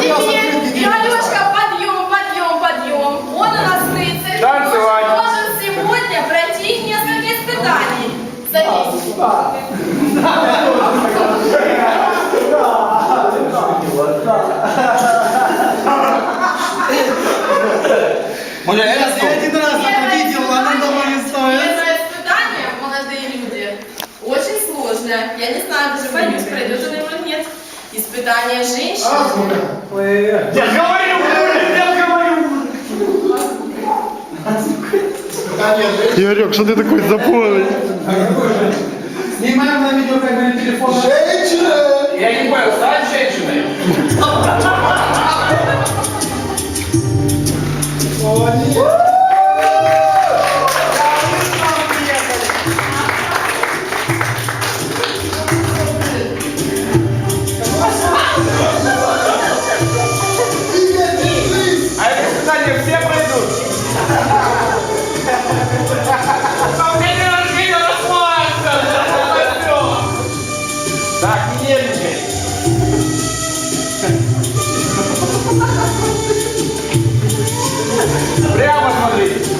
теперь, и Алешка, подъем, подъем, подъем. Он у нас рыцарь. Танцевать. Должен сегодня пройти несколько испытаний. Садись. Може, я Я один раз это видел, оно того не стоит. Первое испытание, молодые люди, очень сложное. Я не знаю, даже боюсь, пройдет он его или нет. Испытание женщины. Я говорю, я говорю. Игорек, что ты такой запорный? Снимаем на видеокамеру телефон. Я не понял, стать женщиной? হবে